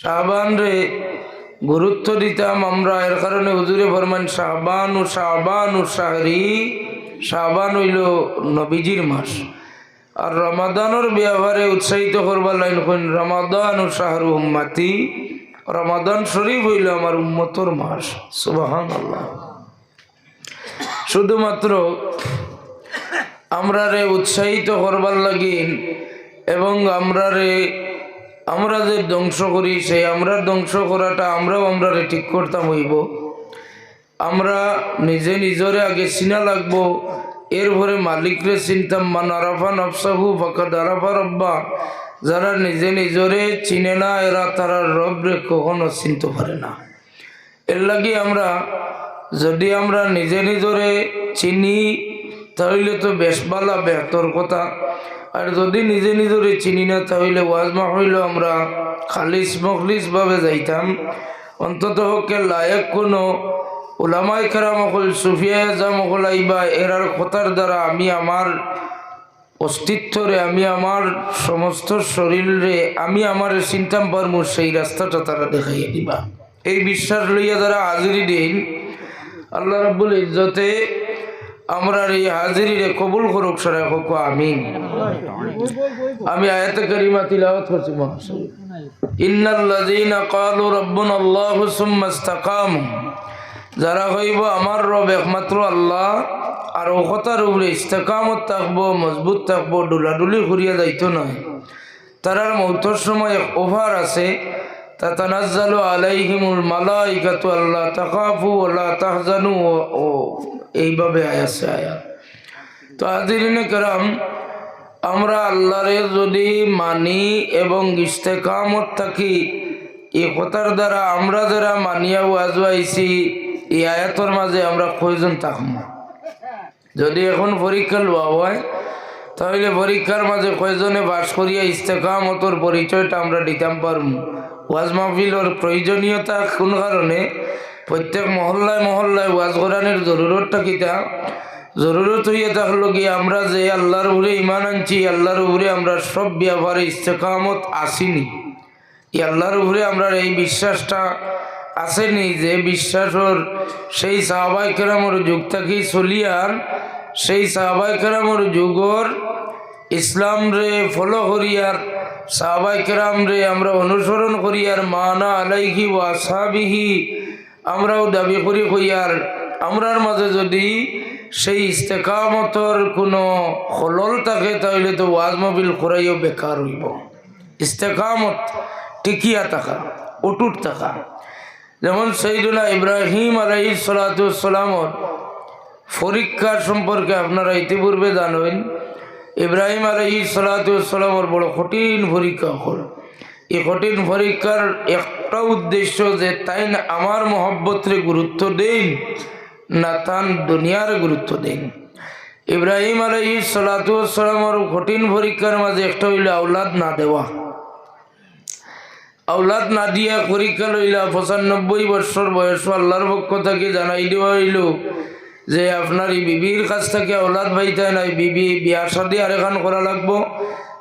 শাহবান রে, গুরুত্ব দিতাম আমরা। এর কারণে হুজুরে ফরমান, শাহবান ও শাহবান ও শাহরি। শাহবান হইল নবীজির মাস। আর রমাদানোর ব্যবহারে উৎসাহিত করবার লাইন কইন রমাদান ও শাহরু উম্মাতি। রমাদান শরীফ হইল আমার উম্মতর মাস। সুবাহান আল্লাহ শুধুমাত্র আমরা রে উৎসাহিত করবার লাগিন এবং আমরা রে আমরা যে ধ্বংস করি, সেই আমরা ধ্বংস করাটা আমরাও আমরা ঠিক করতাম হইব। আমরা নিজে নিজরে আগে চিনা লাগবো। এরপরে মালিকরে চিনতাম মান আরাফা নফসাহু ফাকাদ আরাফা রব্বা। যারা নিজে নিজরে চিনে না, এরা তারা রবরে কখনো চিনতে পারে না। এর লাগে আমরা, যদি আমরা নিজে নিজরে চিনি, তাহলে তো বেশ বালা বেহতর কথা। আর যদি নিজে নিজরে চিনি না, তাহলে ওয়াজমা হইল আমরা খালিস মখলিস ভাবে যাইতাম। অন্তত হকে লায়ক কোনো ওলামাই খারাম হল সুফিয়া জাম হল আইবা, এরার কথার দ্বারা আমি আমার অস্তিত্বরে, আমি আমার সমস্ত শরীরে আমি আমার চিন্তাম পারমু সেই রাস্তাটা তারা দেখাইয়া দিবা। এই বিশ্বাস লইয়া যারা হাজিরি দিন, আল্লাহ রাব্বুল ইজ্জতে আমরা এই হাজিরিরে কবুল করুক সরে হোক আমিন। আমি আয়াতে কারিমা তিলাওয়াত করছি, মহাশয়। ইন্নাল্লাযীনা ক্বালু রাব্বুনা আল্লাহু সুম্মা ইসতাকামু। যারা হইব আমার রব একমাত্র আল্লাহ, আর ও কথার উপরে ইস্তেকামত থাকব, মজবুত থাকব, ডুলাডুলি ঘুরিয়া যাইতো নয়। তারার মৌতর সময় এক ওভার আছে তা তানাজ্জালু আলাইহিমুল মালাইকাতু আল্লাহ তাকাফু আল্লাহ তাহজানু ও- ও, এইভাবে আয়াসে আয়া তো আমরা যদি মানি এবং থাকি এই এই আয়াতর মাঝে আমরা কয়জন থাকব? যদি এখন পরীক্ষা লওয়া হয়, তাহলে পরীক্ষার মাঝে কয়জনে বাস করিয়া ইস্তেকামতর পরিচয়টা আমরা দিতাম পারব? ওয়াজ মাহফিলর প্রয়োজনীয়তা কোন কারণে প্রত্যেক মহল্লায় মহল্লায় ওয়াজ করানোর জরুরতটা কিতা জরুরত হইয়া থাকল কি আমরা যে আল্লাহর উপরে ইমান আনছি আল্লাহর উপরে আমরা সব ব্যাপারে ইস্তেকামত আসিনি। এই আল্লাহর উপরে আমরা এই বিশ্বাসটা আসেনি যে বিশ্বাসর সেই সাহাবাই কেরামর যুগ থাকি চলিয়ার সেই সাহাবাই কেরামর যুগর ইসলাম রে ফলো করিয়ার সাহাবাই কেরাম রে আমরা অনুসরণ করিয়ার মানা আলাইহি ওয়াসাবিহি আমরাও দাবি করি কইয়ার আমরার মাঝে যদি সেই ইস্তেকামতর কোনো খলল থাকে তাহলে তো ওয়াজ মবিল করাইও বেকার হইব। ইস্তেকামত, টিকিয়া থাকা অটুট থাকা। যেমন সেইদুল্লাহ ইব্রাহিম আলাই সালাতামর পরীক্ষার সম্পর্কে আপনারা ইতিপূর্বে জানেন। ইব্রাহিম আলাই সালাতামর বড় কঠিন পরীক্ষা হল। এই কঠিন পরীক্ষার একটা উদ্দেশ্য যে তাই না আমার মহব্বতরে গুরুত্ব দেন না তান দুনিয়ার গুরুত্ব দেন ইব্রাহিম আলাই সালাতামর কঠিন পরীক্ষার মাঝে একটা হইল আউলাদ না দেওয়া। আউলাদ না দিয়া পরীক্ষা লইলা পঁচানব্বই বছর বয়স আল্লাহর পক্ষ থেকে জানাই দেওয়া হইল যে আপনার এই বিবির কাছ থেকে আউলাদ পাইতে নাই, বিবি বিয়া শাদি আরেখান করা লাগবো।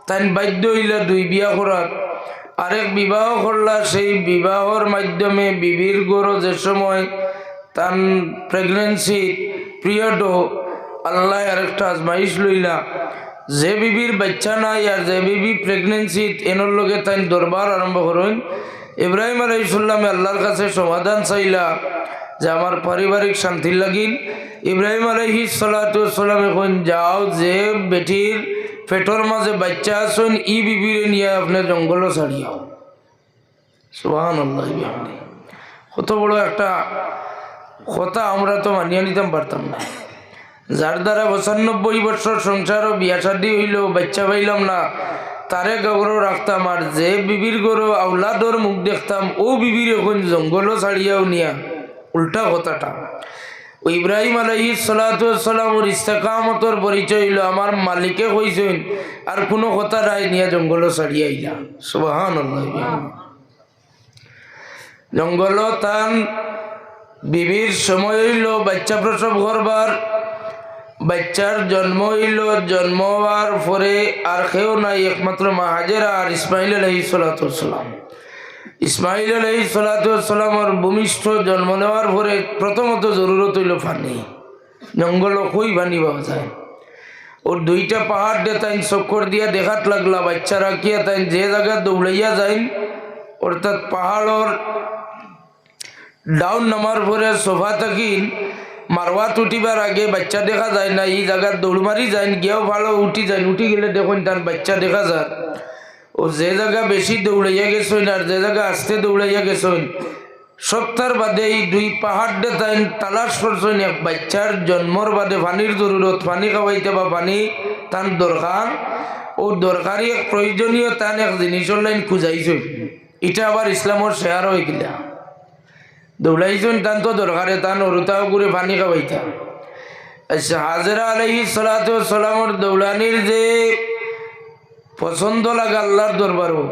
তাই বাধ্য হইলা দুই বিয়া করার আরেক বিবাহ করলা, সেই বিবাহর মাধ্যমে বিবির গড় যে সময় তান প্রেগনেন্সি পিরিয়ডও আল্লাহ আরেকটা আজমাইশ লইলা। যে বিবির বাচ্চা নাই আর যে বিবি প্রেগনেন্সিত এনোর লগে তাই দরবার আরম্ভ করেন। ইব্রাহিম আলাইসাল্লামে আল্লাহর কাছে সমাধান চাইলা। যে আমার পারিবারিক শান্তি লাগিল ইব্রাহিম আলহি সাল্লাম এখন যাও যে বেটির পেটর মাঝে বাচ্চা আসুন ই বিবিরে নিয়ে আপনি জঙ্গলও ছাড়িয়াও। সুহান কত বড় একটা কথা আমরা তো মানিয়ে নিতাম পারতাম না। যার দ্বারা পঁচানব্বই বছর সংসার ও বিয়া শাদি হইল, বাচ্চা পাইলাম না, তারে গৌরব রাখতাম আর যে বিবির গরু আউলাদর মুখ দেখতাম, ও বিবির এখন জঙ্গলও ছাড়িয়াও নিয়া। উল্টা কথাটা। ও ইব্রাহিম আলহি সালাতামর ইস্তেকামতর পরিচয় হইল, আমার মালিকে কইছেন, আর কোনো কথা নাই নিয়া জঙ্গলও ছাড়িয়াইলা সুবাহান জঙ্গল তান, বিবির সময় হইল, বাচ্চা প্রসব করবার, বাচ্চার জন্ম হইল, জন্ম হওয়ার পরে আর কেউ নাই, একমাত্র মাহাজেরা আর ইসমাইল আলহি সালাম ইসমাইল আলাই সালাতামর ভূমিষ্ঠ জন্ম নেওয়ার পরে প্রথমত জরুরত হইল পানি। জঙ্গল কই পানি পাওয়া যায়? ওর দুইটা পাহাড় দিয়ে তাই চক্কর দিয়া দেখাত লাগলা, বাচ্চা রাখিয়া তাই যে জায়গা দৌড়াইয়া যাইন, অর্থাৎ পাহাড়র ডাউন নামার পরে সোফা থাকিন মারওয়াত উঠিবার আগে বাচ্চা দেখা যায় না, এই জায়গার দৌড় মারি যায় গিয়েও ভালো উঠি যায় উঠি গেলে দেখুন তার বাচ্চা দেখা যায়। ও যে জায়গা বেশি দৌড়াইয়া গেছেন আর যে জায়গা আসতে দৌড়াইয়া গেছেন সপ্তাহ বাদে এই দুই পাহাড় দে তাই তালাশ করছেন এক বাচ্চার জন্মর বাদে পানির জরুরত পানি খাওয়াইতে বা পানি তার দরকার ও দরকারি এক প্রয়োজনীয় তান এক জিনিসের লাইন খুঁজাইছেন এটা আবার ইসলামর শেয়ার হয়ে গিলা দৌড়াইছেন তান তো দরকারে তান অরুতাও করে পানি খাওয়াইতা আচ্ছা হাজরা আলহি সালাতামর দৌড়ানির যে পছন্দ লাগে আল্লাহর দরবারও।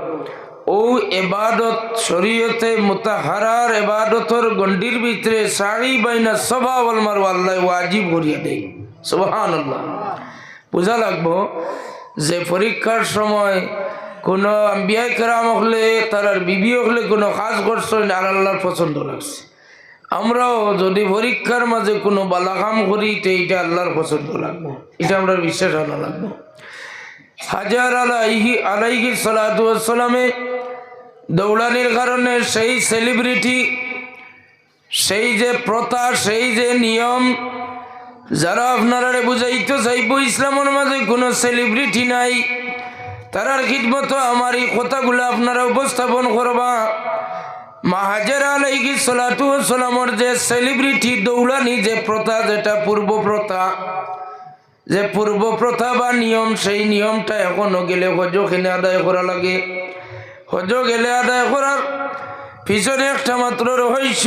ও এবাদত শরীয়তে মোতাহারার এবাদতর গন্ডির ভিতরে শাড়ি বাইনা সবা আলমার আল্লাহ ওয়াজিব করিয়া দেয়। সুবাহান আল্লাহ বোঝা লাগবো যে পরীক্ষার সময় কোনো আম্বিয়াই কেরাম হলে, তার বিবি হলে কোনো কাজ করছে আর আল্লাহর পছন্দ লাগছে। আমরাও যদি পরীক্ষার মাঝে কোনো বালাকাম করি, তো এইটা আল্লাহর পছন্দ লাগবো। এটা আমরা বিশ্বাস আনা লাগবো। হাজার আলাইহি আলাইহি সালামে দৌড়ানির কারণে সেই সেলিব্রিটি সেই যে প্রথা, সেই যে নিয়ম, যারা আপনারা বুঝাইতে চাইব, ইসলামের মাঝে কোনো সেলিব্রিটি নাই। তারার খিদমত, আমার এই কথাগুলো আপনারা উপস্থাপন করবা। মাহাজের আলাইহি সালাতু সালামর যে সেলিব্রিটি দৌড়ানি যে প্রথা, যেটা পূর্ব প্রথা যে পূর্ব প্রথা বা নিয়ম, সেই নিয়মটা এখনও গেলে হজ খেলে আদায় করা লাগে। হজ গেলে আদায় করার পিছনে একটা মাত্র রহস্য।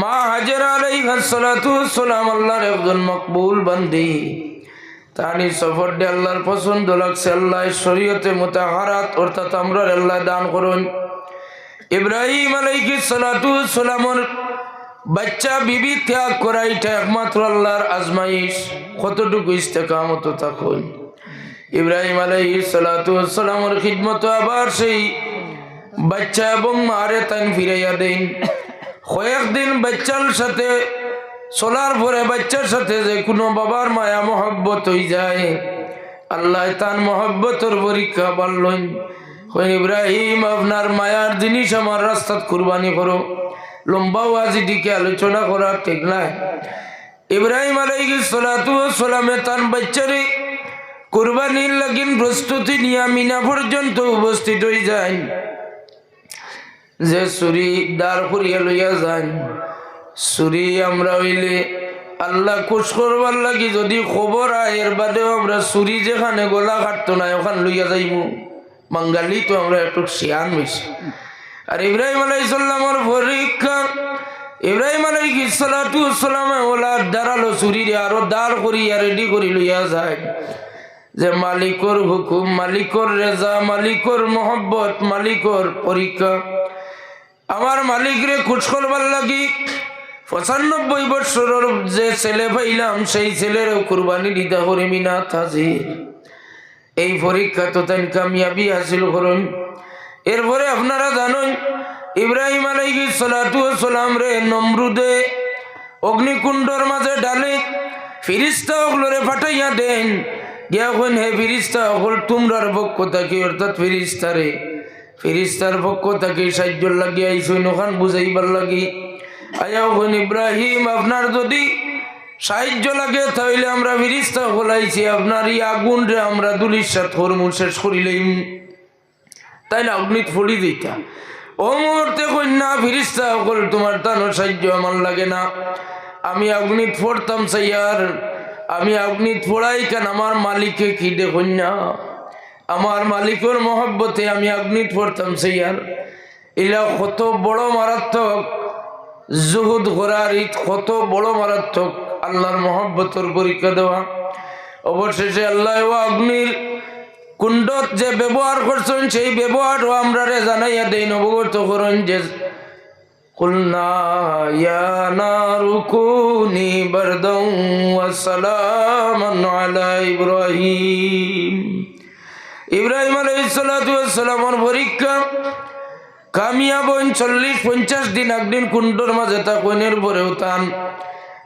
মা হাজের আলাই সালাম আল্লাহর একজন মকবুল বান্দি। তানি সফর ডে আল্লাহর পছন্দ লাগছে, আল্লাহ শরীয়তে মোতাহারাত, অর্থাৎ আমরা আল্লাহ দান করুন। ইব্রাহিম আলাইকি সালাতু সালামর বাচ্চা বিবি ত্যাগ করা এটা একমাত্র আল্লাহর আজমাইশ। কতটুকু ইস্তেকামত থাকুন ইব্রাহিম আলাই সালাতামর খিদমত আবার সেই বাচ্চা এবং মারে তান ফিরাইয়া দেন। কয়েকদিন বাচ্চার সাথে চলার পরে বাচ্চার সাথে যে কোনো বাবার মায়া মহব্বত হয়ে যায়। আল্লাহ তান মহব্বতর পরীক্ষা পারলেন ইব্রাহিম, আপনার মায়ার জিনিস আমার রাস্তাত কুরবানি করো। লম্বা ওয়াজি দিকে আলোচনা করা ঠিক নাই। ইব্রাহিম আলাইহি সালাতু সালামে তার বাচ্চারে কুরবানির লাগিন প্রস্তুতি নিয়ে মিনা পর্যন্ত উপস্থিত হয়ে যায় যে সুরি দাঁড় করিয়া লইয়া যান সুরি আমরা হইলে আল্লাহ খুশ করবার লাগি, যদি খবর আয়, এর বাদেও আমরা সুরি যেখানে গলা কাটতো না ওখানে লইয়া যাইব বাঙালি তো আমরা একটু শিয়ান বেশি। আর ইব্রাহিম আলাইসাল্লামর পরীক্ষা। ইব্রাহিম আলাই সালামে ওলা দাঁড়াল, চুরিরে আরও দাঁড় করিয়া রেডি করি লইয়া যায় যে মালিকর হুকুম, মালিকর রেজা, মালিকর মোহব্বত, মালিকর পরীক্ষা। আমার মালিকরে খুশ করবার লাগি। পঁচানব্বই বৎসরের যে ছেলে পাইলাম, সেই ছেলের কুরবানি দিতে করে মিনা হাজির এই পরীক্ষা তো তাই কামিয়াবি হাসিল করুন। এরপরে আপনারা জানেন, ইব্রাহিম আলাইহি সালাতু সালাম রে নমরুদে অগ্নিকুণ্ডর মাঝে ডালে ফিরিস্তা অগলরে পাঠাইয়া দেন। গিয়া কইন, হে ফিরিস্তা অগল তোমরার পক্ষ থাকি, অর্থাৎ ফিরিস্তারে ফিরিস্তার পক্ষ থাকি সাহায্য লাগিয়ে আইসইন ওখান বুঝাইবার লাগি। আয়াও কইন, ইব্রাহিম, আপনার যদি সাহায্য লাগে, তাহলে আমরা ফিরিস্তা বলাইছি আপনার এই আগুন রে আমরা সাথে হরমুন শেষ করিলেই তাই না, অগ্নিত ফলি দিতা ও মুহূর্তে কন্যা ফিরিস্তা সকল তোমার তানো সাহায্য আমার লাগে না। আমি অগ্নিত পড়তাম সাইয়ার, আমি অগ্নিত পড়াই কেন আমার মালিককে খিদে কন্যা? আমার মালিকের মহব্বতে আমি অগ্নিত পড়তাম সাইয়ার। এরা কত বড় মারাত্মক জুহুদ করার ঈদ, কত বড় মারাত্মক আল্লাহর মহব্বতর পরীক্ষা দেওয়া। অবশেষে আল্লাহ অগ্নির কুণ্ডত যে ব্যবহার করছেন সেই ব্যবহারও আমরা রে জানাইয়া দেই নবগত করেন যে قلنا يا نار كوني بردا وسلاما على إبراهيم ইব্রাহিম আলাইহিসসালামের পরীক্ষা কামিয়া বইন চল্লিশ পঞ্চাশ দিন একদিন কুণ্ডর মাঝে তা কইনের পরেও তান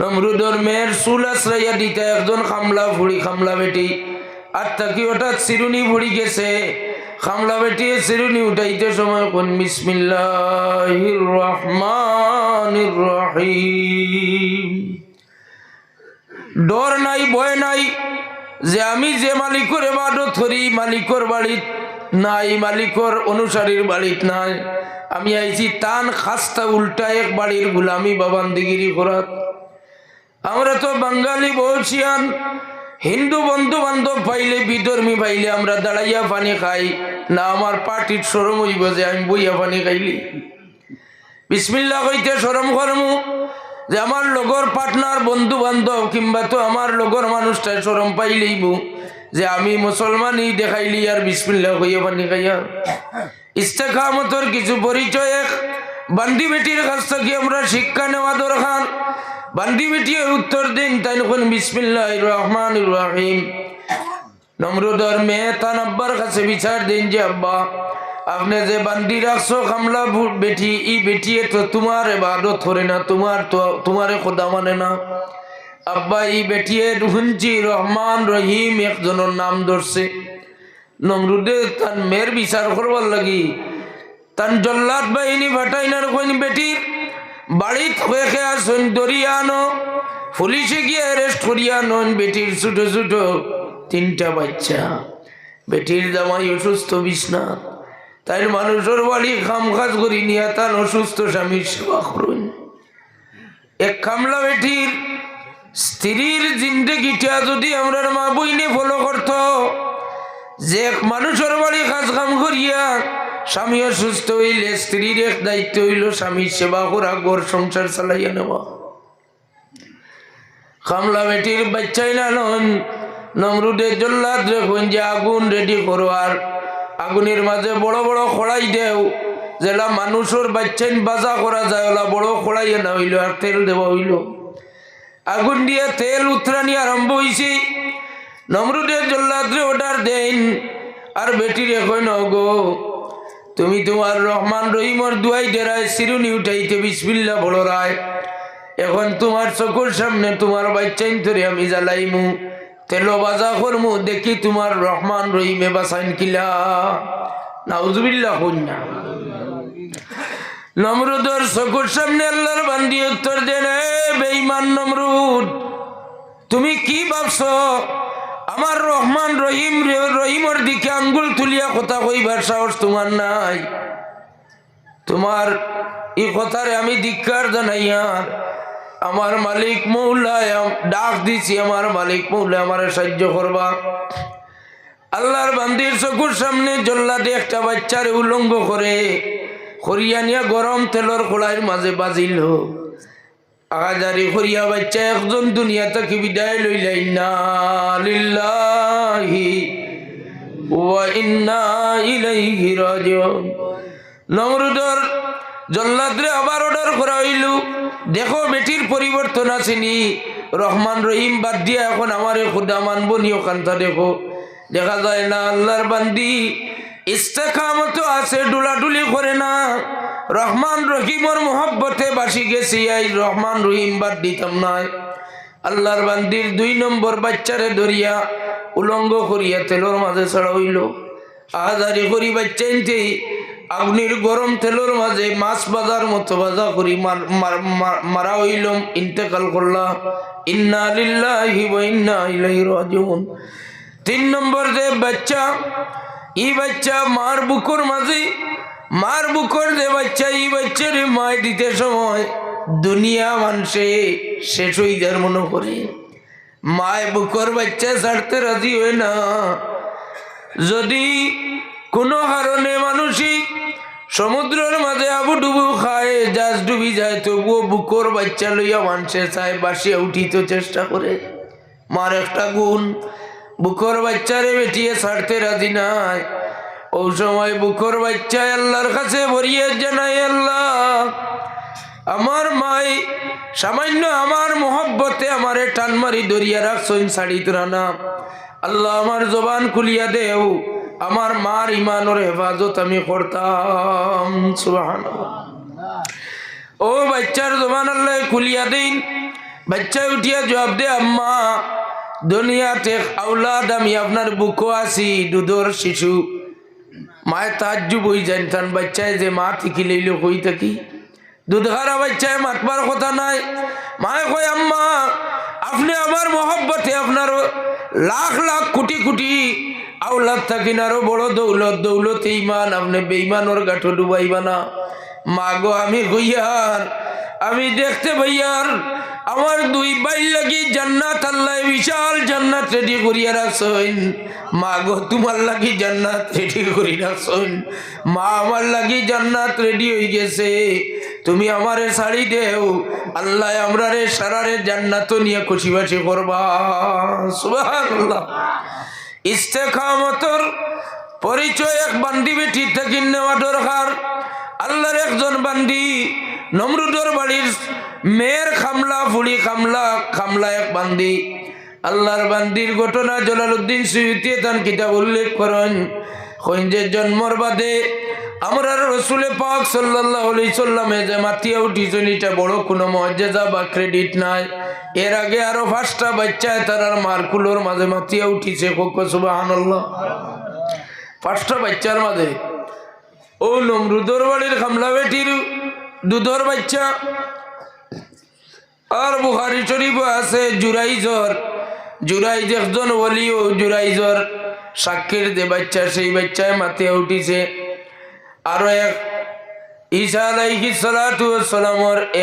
নমরুদর মেয়ের চুল আশ্রয়া দিতে একজন খামলা ফুড়ি খামলা বেটি। আর তাকে হঠাৎ চিরুনি ফুড়ি গেছে। খামলা বেটি চিরুনি উঠাইতে সময় কোন, বিসমিল্লাহির রহমানির রহিম। ডর নাই, ভয় নাই যে আমি যে মালিকর এবাদত করি, মালিকর বাড়িত নাই, মালিকর অনুসারীর বাড়িত নাই। আমি আইছি তান খাস্তা উল্টা এক বাড়ির গুলামি বাবান্দিগিরি করাত। আমরা তো বাঙালি বলছিয়ান। হিন্দু বন্ধু বান্ধব পাইলে বিধর্মী পাইলে আমরা দাঁড়াইয়া পানি খাই। না, আমার পার্টির সরম হইব যে আমি বইয়া পানি খাইলি। বিসমিল্লা কইতে সরম করমু যে আমার লগর পার্টনার বন্ধু বান্ধব কিংবা তো আমার লগর মানুষটাই সরম পাইলেইব যে আমি মুসলমানই দেখাইলি আর বিসমিল্লা কইয়া পানি খাইয়া। ইস্তেকামতর কিছু পরিচয় এক। বান্দি বেটির কাছ থেকে আমরা শিক্ষা নেওয়া দরকার। বান্দি বেটি উত্তর দিন, তাই কোন বিসমিল্লাহ রহমান রহিম। নমরুদর মেয়ে তান আব্বার কাছে বিচার দিন যে আব্বা, আপনি যে বান্দি রাখছো কামলা বেটি, ই বেটিয়ে তো তোমার এবাদত করে না, তোমার তো তোমারে খোদা মানে না। আব্বা, ই বেটিয়ে শুনছি রহমান রহিম একজনের নাম ধরছে। নমরুদে তার মেয়ের বিচার করবার লাগি তান জল্লাদ বাহিনী ভাটাইনার কোন বেটির বাড়িত হয়ে দরিয়া আনো পুলিশে গিয়ে অ্যারেস্ট করিয়া নন বেটির ছোট ছোট তিনটা বাচ্চা। বেটির জামাই অসুস্থ বিছনা তাই মানুষের বাড়ি খাম কাজ করি নিয়ে তার অসুস্থ স্বামীর সেবা করুন। এক খামলা বেটির স্ত্রীর জিন্দগিটা যদি আমরা মা বইনে ফলো করত, যে এক মানুষের বাড়ি কাজ কাম করিয়া স্বামী অসুস্থ হইলে, স্ত্রীর এক দায়িত্ব হইল স্বামীর সেবা করা, ঘর সংসার চালাইয়া নেওয়া। কামলা বেটির বাচ্চাই না নন নমরুদের জল্লাদ দেখুন যে আগুন রেডি করো আর আগুনের মাঝে বড় বড় খড়াই দেও। যেটা মানুষের বাচ্চাইন বাজা করা যায়, ওলা বড় খড়াই না হইল আর তেল দেওয়া হইল। আগুন দিয়ে তেল উত্তরানি আরম্ভ হয়েছে নমরুদের জল্লাদ্রে অর্ডার দেন, আর বেটির এখন গো তুমি তোমার রহমান রহিমর দুয়াই ডেরায় সিরুনি উঠাইতে বিসমিল্লা বড় রায়। এখন তোমার চকুর সামনে তোমার বাচ্চাইন ধরে আমি জ্বালাইমু। তেলো বাজা করমু, দেখি তোমার রহমান রহিমে বাসাইন কিলা। নাউজুবিল্লাহ কন্যা। নমরুদর চকুর সামনে আল্লাহর বান্দি উত্তর দেন, এ বেঈমান নমরুদ, তুমি কি ভাবছ? আমার রহমান রহিম রহিমর দিকে আঙ্গুল তুলিয়া কথা কইবার সাহস তোমার নাই। তোমার এই কথারে আমি ধিক্কার জানাইয়ার আমার মালিক মৌলায় ডাক দিছি আমার মালিক মৌলায় আমার সাহায্য করবা। আল্লাহর বান্দির চকুর সামনে জল্লাদে একটা বাচ্চারে উলঙ্গ করে হরিয়ানিয়া গরম তেলর খোলাইয়ের মাঝে বাজিল আগাজারি হরিয়া বাচ্চা একজন দুনিয়া থেকে বিদায় লইলাই না লিল্লাহি দেখো পরিবর্তন আসেনি। রহমান রহিম বাদ দিয়া এখন আমার খুদা মানবো নি ওখানটা দেখো। দেখা যায় না, আল্লাহর বান্দি ইস্তেকামত আছে, ডুলাডুলি করে না। রহমান রহিমর মোহব্বতে বাসি গেছি, এই রহমান রহিম বাদ দিতাম নাই। আল্লাহর বান্দির দুই নম্বর বাচ্চারে ধরিয়া উলঙ্গ করিয়া তেলর মাঝে ছাড়া হইল আহাজারি করি বাচ্চাইতেই আগুনির গরম তেলর মাঝে মাছ বাজার মতো বাজা করি মার- হইল ইন্তেকাল করলা ইন্না লিল্লাহি তিন নম্বর যে বাচ্চা, ই বাচ্চা মার বুকুর মাঝে মার বুকুর যে বাচ্চা ই বাচ্চার মায় দিতে সময় দুনিয়া মানুষে শেষ হয়ে যার মনে করে। মায় বুকর বাচ্চা ছাড়তে রাজি হয় না। যদি কোনো কারণে মানুষই সমুদ্রের মাঝে আবু ডুবু খায় জাজ ডুবি যায়, তবুও বুকর বাচ্চা লইয়া মানুষে চায়, বাসিয়া উঠিতে চেষ্টা করে। মার একটা গুণ, বুকর বাচ্চারে বেটিয়ে ছাড়তে রাজি নাই। ও সময় বুকর বাচ্চা আল্লাহর কাছে ভরিয়ে জানাই আল্লাহ। আমার মাই, সামান্য আমার মোহব্বতে আমারে টান মারি দরিয়া রাখছইন শাড়ি তোরানা। আল্লাহ আমার জবান খুলিয়া দেও, আমার মার ইমানোর হেফাজত আমি করতাম সুবাহান ও বাচ্চার জবান আল্লাহ খুলিয়া দিন বাচ্চা উঠিয়া জবাব দে, আম্মা, দুনিয়াতে আউলাদ আমি আপনার বুকো আছি, দুধর শিশু। মায়ের তাজ্জু বই জানতাম বাচ্চায় যে মা থেকে লইল কই থাকি? দুধহারা বাচ্চায় মাতবার কথা নাই। মায়ে কয়, আম্মা, আপনি আমার মহব্বতে আপনার লাখ লাখ কোটি কোটি আউলাদ থাকেন আরও বড় দৌলত দৌলত ইমান, আপনি বেইমানোর গাঠো ডুবাইবা না। মা গো আমি হইয়ার আমি দেখতে ভাইয়ার আমার দুই বাইর লাগি জান্নাত, আল্লাহ বিশাল জান্নাত রেডি করিয়া রাখছেন। মা গো, তোমার লাগি জান্নাত রেডি করি রাখছেন। মা আমার লাগি জান্নাত রেডি হয়ে গেছে। তুমি আমারে শাড়ি দেও, আল্লাহ আমরা রে সারারে জান্নাত নিয়ে খুশি বাসি করবা। সুবহানাল্লাহ। ইস্তেকামতর পরিচয় এক বান্দি বেটি থেকে নেওয়া দরকার। আল্লাহর একজন বান্দি নমরুদর বাড়ির মেয়ের খামলা ফুড়ি খামলা খামলা এক বান্দি। আল্লাহর বান্দির ঘটনা জলালুদ্দিন সুইতিয়ে তান কিতাব উল্লেখ করেন। যে জন্মর বাদে আমরা রসুলে পাক সাল্লাহ সাল্লামে যে মাতিয়া উঠিছেন, এটা বড় কোনো মর্যাদা বা ক্রেডিট নাই। এর আগে আরও পাঁচটা বাচ্চায় তারার মারকুলোর মাঝে মাতিয়া উঠিছে কোক সুবাহ পাঁচটা বাচ্চার মাঝে। ও নমরুদর বাড়ির খামলা বেটির দুধর বাচ্চা। আর বুহারি শরীফ আছে, জুরাইজর। জুরাইজ একজন বলি ও জুরাইজর সাক্ষীর যে বাচ্চা, সেই বাচ্চায় মাথায় উঠিছে। আরও এক ঈশা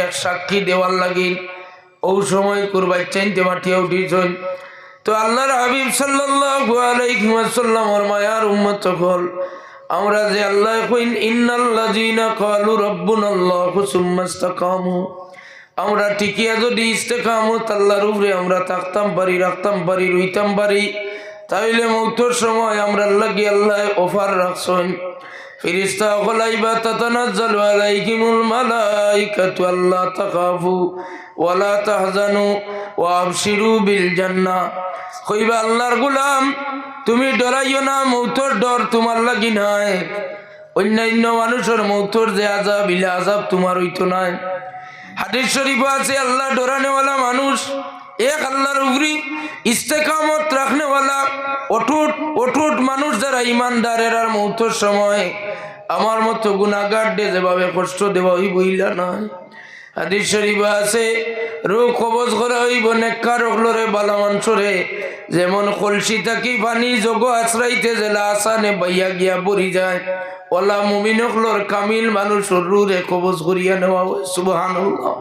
এক সাক্ষী দেওয়ার লাগিল। ও সময় কোর বাচ্চাইতে মাঠিয়ে উঠিছেন। তো আল্লাহর হাবিব ওয়াসাল্লামর মায়ার উম্মত হল আমরা যে আল্লাহ কইন, ইন্নাল্লাযিনা ক্বালু রাব্বুনাল্লাহু সুম্মা ইসতাকামু। আমরা টিকিয়া যদি ইস্তেকামত আল্লাহর উপরে আমরা থাকতাম পারি, রাখতাম পারি, রইতাম পারি, তাইলে মৌতর সময় আমরা আল্লাহ গিয়ে আল্লাহ অফার রাখছেন। ফিরিস্তা আল্লাহ কইবা, আল্লাহর গোলাম, তুমি ডরাইও না, মৌতর ডর তোমার লাগি নাই। অন্যান্য মানুষের মৌতর যে আজাব ইলা আজাব তোমার হইতো নাই। হাদিস শরীফ আছে, আল্লাহ ডরানেওয়ালা মানুষ এক আল্লাহর উগরি ইস্তেকামত রাখনেওয়ালা অটুট অটুট মানুষ যারা ইমানদারের আর মৌতর সময় আমার মতো গুণাগার যেভাবে কষ্ট দেওয়া হইব, ইলা নয়। আছে বালা যেমন কলসি থাকি পানি যোগ আশ্রাইতে জেলা আসানে বাইয়া গিয়া বরি যায়। ওলা মুমিনকলর কামিল মানুষ রুরে কবজ করিয়া নেওয়া সুবহানাল্লাহ।